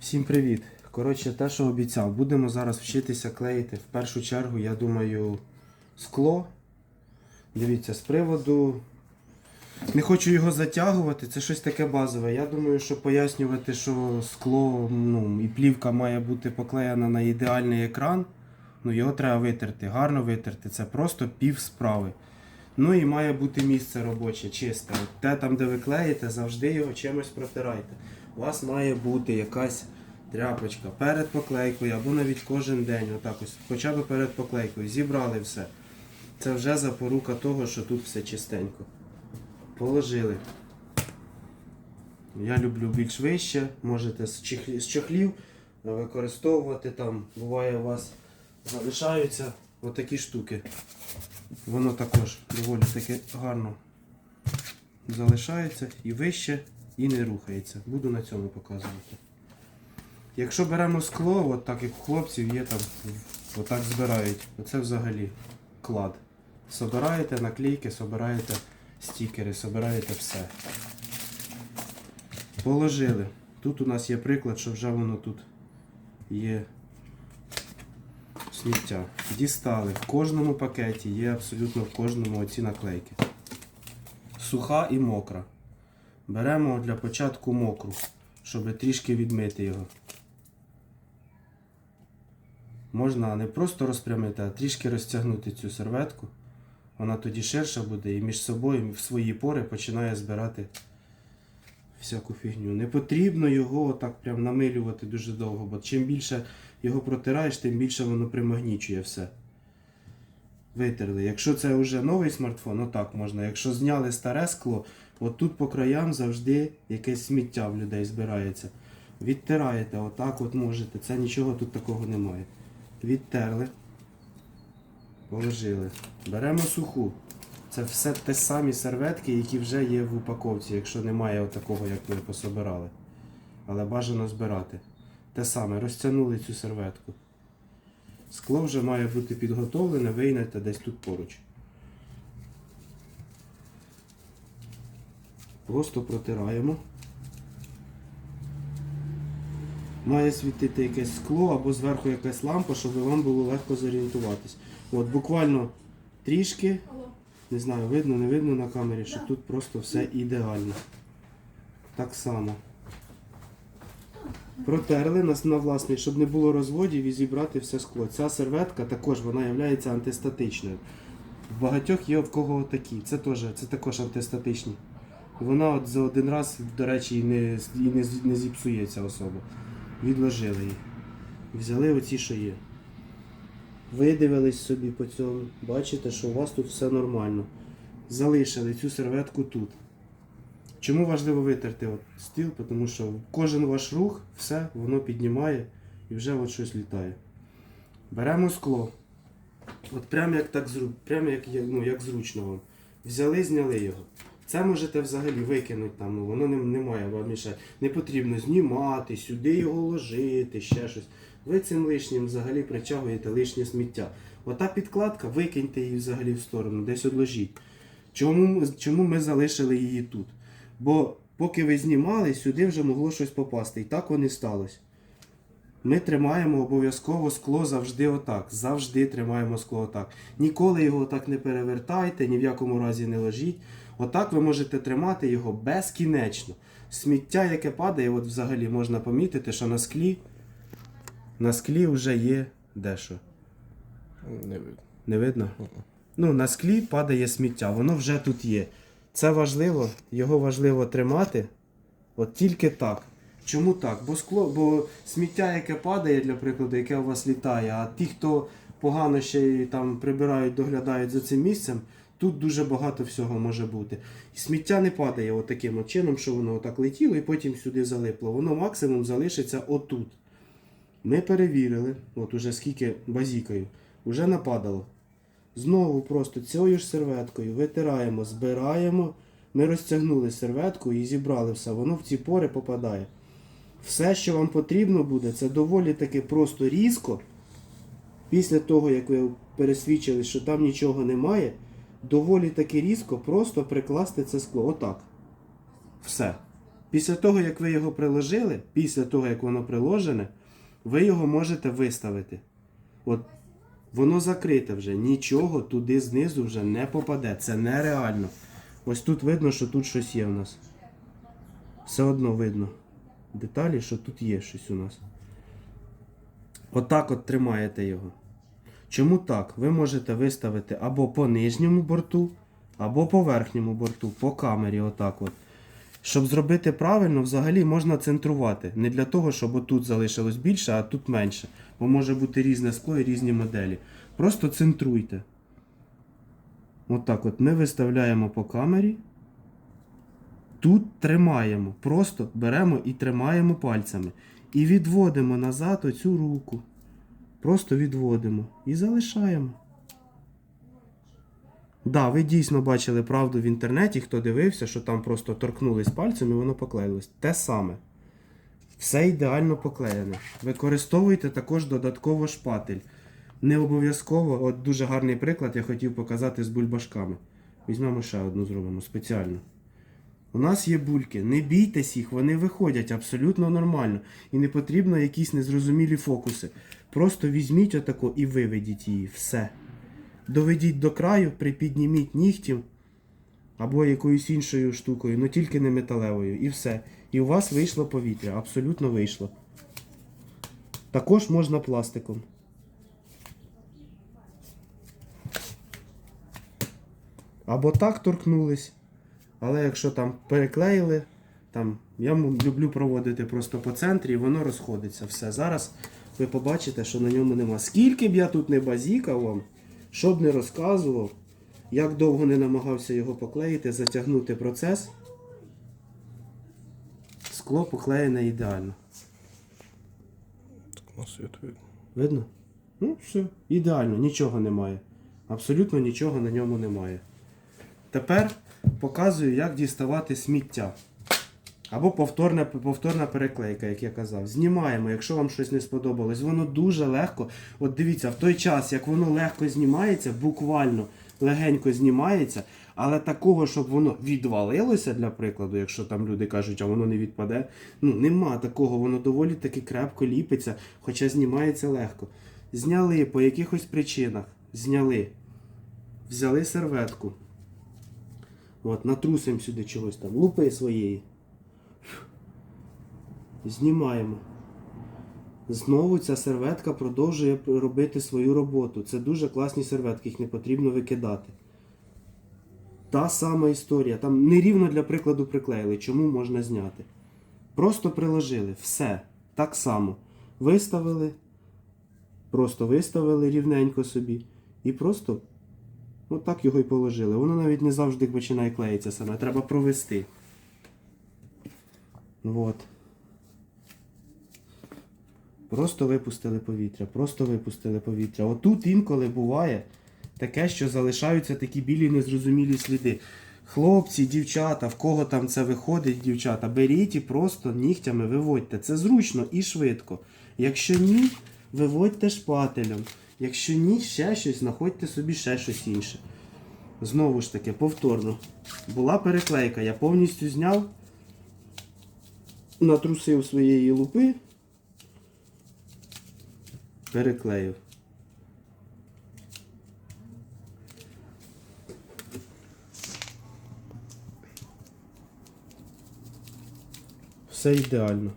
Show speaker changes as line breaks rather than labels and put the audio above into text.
Всім привіт! Коротше, те, що обіцяв, будемо зараз вчитися клеїти. В першу чергу, я думаю, скло. Дивіться, з приводу. Не хочу його затягувати, це щось таке базове. Я думаю, що пояснювати, що скло ну, і плівка має бути поклеєна на ідеальний екран. Ну, його треба витерти, гарно витерти. Це просто пів справи. Ну і має бути місце робоче, чисте. Те там, де ви клеїте, завжди його чимось протирайте. У вас має бути якась тряпочка перед поклейкою або навіть кожен день. Отак ось, хоча б перед поклейкою. Зібрали все. Це вже запорука того, що тут все чистенько. Положили. Я люблю більш вище, можете з чохлів використовувати там. Буває у вас залишаються отакі штуки. Воно також доволі таки гарно залишається і вище, і не рухається. Буду на цьому показувати. Якщо беремо скло, от так як у хлопців є там, отак збирають. Оце взагалі клад. Собираєте наклейки, собираєте стікери, собираєте все. Положили. Тут у нас є приклад, що вже воно тут є сміття. Дістали. В кожному пакеті є абсолютно в кожному оці наклейки. Суха і мокра. Беремо для початку мокру, щоб трішки відмити його. Можна не просто розпрямити, а трішки розтягнути цю серветку. Вона тоді ширша буде і між собою в свої пори починає збирати всяку фігню. Не потрібно його так прям намилювати дуже довго, бо чим більше його протираєш, тим більше воно примагнічує все. Витерли. Якщо це вже новий смартфон, отак можна. Якщо зняли старе скло, от тут по краям завжди якесь сміття в людей збирається. Відтираєте, отак от можете. Це нічого тут такого немає. Відтерли. Положили. Беремо суху. Це все те самі серветки, які вже є в упаковці, якщо немає такого, як ми пособирали. Але бажано збирати. Те саме, розтягнули цю серветку. Скло вже має бути підготовлене, вийняте десь тут поруч. Просто протираємо. Має світити якесь скло або зверху якась лампа, щоб вам було легко зорієнтуватись. От буквально трішки, не знаю, видно, не видно на камері, що тут просто все ідеально. Так само. Протерли нас на власний, щоб не було розводів і зібрати все скло. Ця серветка також вона є антистатичною. В багатьох є в кого такі. Це теж, це також антистатичні. Вона от за один раз, до речі, і не, і не, не зіпсується особа. Відложили її. Взяли оці, що є. Видивились собі по цьому. Бачите, що у вас тут все нормально. Залишили цю серветку тут. Чому важливо витерти от стіл? Тому що кожен ваш рух, все, воно піднімає і вже от щось літає. Беремо скло. От прямо як так прямо як, ну, як зручно вам. Взяли, зняли його. Це можете взагалі викинути там, ну, воно не, не має вам мішати. Не потрібно знімати, сюди його ложити, ще щось. Ви цим лишнім взагалі притягуєте лишнє сміття. Ота підкладка, викиньте її взагалі в сторону, десь одложіть. Чому, чому ми залишили її тут? Бо поки ви знімали, сюди вже могло щось попасти. І так воно і сталося. Ми тримаємо обов'язково скло завжди отак. Завжди тримаємо скло отак. Ніколи його отак не перевертайте, ні в якому разі не ложіть. Отак ви можете тримати його безкінечно. Сміття, яке падає, от взагалі можна помітити, що на склі, на склі вже є дещо.
Не видно.
Не видно? Ну, на склі падає сміття, воно вже тут є. Це важливо, його важливо тримати. От тільки так. Чому так? Бо скло, бо сміття, яке падає, для прикладу, яке у вас літає, а ті, хто погано ще й там прибирають, доглядають за цим місцем, тут дуже багато всього може бути. І сміття не падає от таким от чином, що воно отак летіло і потім сюди залипло. Воно максимум залишиться отут. Ми перевірили, от уже скільки базікою, вже нападало. Знову просто цією ж серветкою витираємо, збираємо. Ми розтягнули серветку і зібрали все. Воно в ці пори попадає. Все, що вам потрібно буде, це доволі таки просто різко. Після того, як ви пересвідчили, що там нічого немає, доволі таки різко просто прикласти це скло. Отак. Все. Після того, як ви його приложили, після того, як воно приложене, ви його можете виставити. От воно закрите вже, нічого туди знизу вже не попаде. Це нереально. Ось тут видно, що тут щось є в нас. Все одно видно деталі, що тут є щось у нас. Отак от тримаєте його. Чому так? Ви можете виставити або по нижньому борту, або по верхньому борту, по камері, отак от. Щоб зробити правильно, взагалі можна центрувати. Не для того, щоб отут залишилось більше, а тут менше. Бо може бути різне скло і різні моделі. Просто центруйте. Отак от ми виставляємо по камері. Тут тримаємо. Просто беремо і тримаємо пальцями. І відводимо назад оцю руку. Просто відводимо і залишаємо. Да, ви дійсно бачили правду в інтернеті, хто дивився, що там просто торкнулись пальцем і воно поклеїлось. Те саме. Все ідеально поклеєне. Використовуйте також додатково шпатель. Не обов'язково, от дуже гарний приклад я хотів показати з бульбашками. Візьмемо ще одну зробимо спеціально. У нас є бульки, не бійтесь їх, вони виходять абсолютно нормально. І не потрібно якісь незрозумілі фокуси. Просто візьміть отако і виведіть її. Все. Доведіть до краю, припідніміть нігтів або якоюсь іншою штукою, але тільки не металевою. І все. І у вас вийшло повітря. Абсолютно вийшло. Також можна пластиком. Або так торкнулись. Але якщо там переклеїли, там, я люблю проводити просто по центрі, і воно розходиться. Все. Зараз ви побачите, що на ньому нема. Скільки б я тут не базікав вам, що б не розказував, як довго не намагався його поклеїти, затягнути процес, скло поклеєне ідеально.
Так на світ видно.
Видно? Ну, все, ідеально, нічого немає. Абсолютно нічого на ньому немає. Тепер показую, як діставати сміття. Або повторна, повторна переклейка, як я казав. Знімаємо, якщо вам щось не сподобалось. Воно дуже легко. От дивіться, в той час, як воно легко знімається, буквально легенько знімається, але такого, щоб воно відвалилося, для прикладу, якщо там люди кажуть, а воно не відпаде. Ну, нема такого, воно доволі таки крепко ліпиться, хоча знімається легко. Зняли по якихось причинах. Зняли. Взяли серветку. От, натрусимо сюди чогось там, лупи своєї. Знімаємо. Знову ця серветка продовжує робити свою роботу. Це дуже класні серветки, їх не потрібно викидати. Та сама історія. Там нерівно для прикладу приклеїли. Чому можна зняти? Просто приложили. Все. Так само. Виставили. Просто виставили рівненько собі. І просто отак його і положили. Воно навіть не завжди починає клеїтися саме. Треба провести. Вот. Просто випустили повітря, просто випустили повітря. Отут інколи буває таке, що залишаються такі білі незрозумілі сліди. Хлопці, дівчата, в кого там це виходить, дівчата, беріть і просто нігтями виводьте. Це зручно і швидко. Якщо ні, виводьте шпателем. Якщо ні, ще щось, знаходьте собі ще щось інше. Знову ж таки, повторно. Була переклейка, я повністю зняв, натрусив своєї лупи, переклеїв. Все ідеально.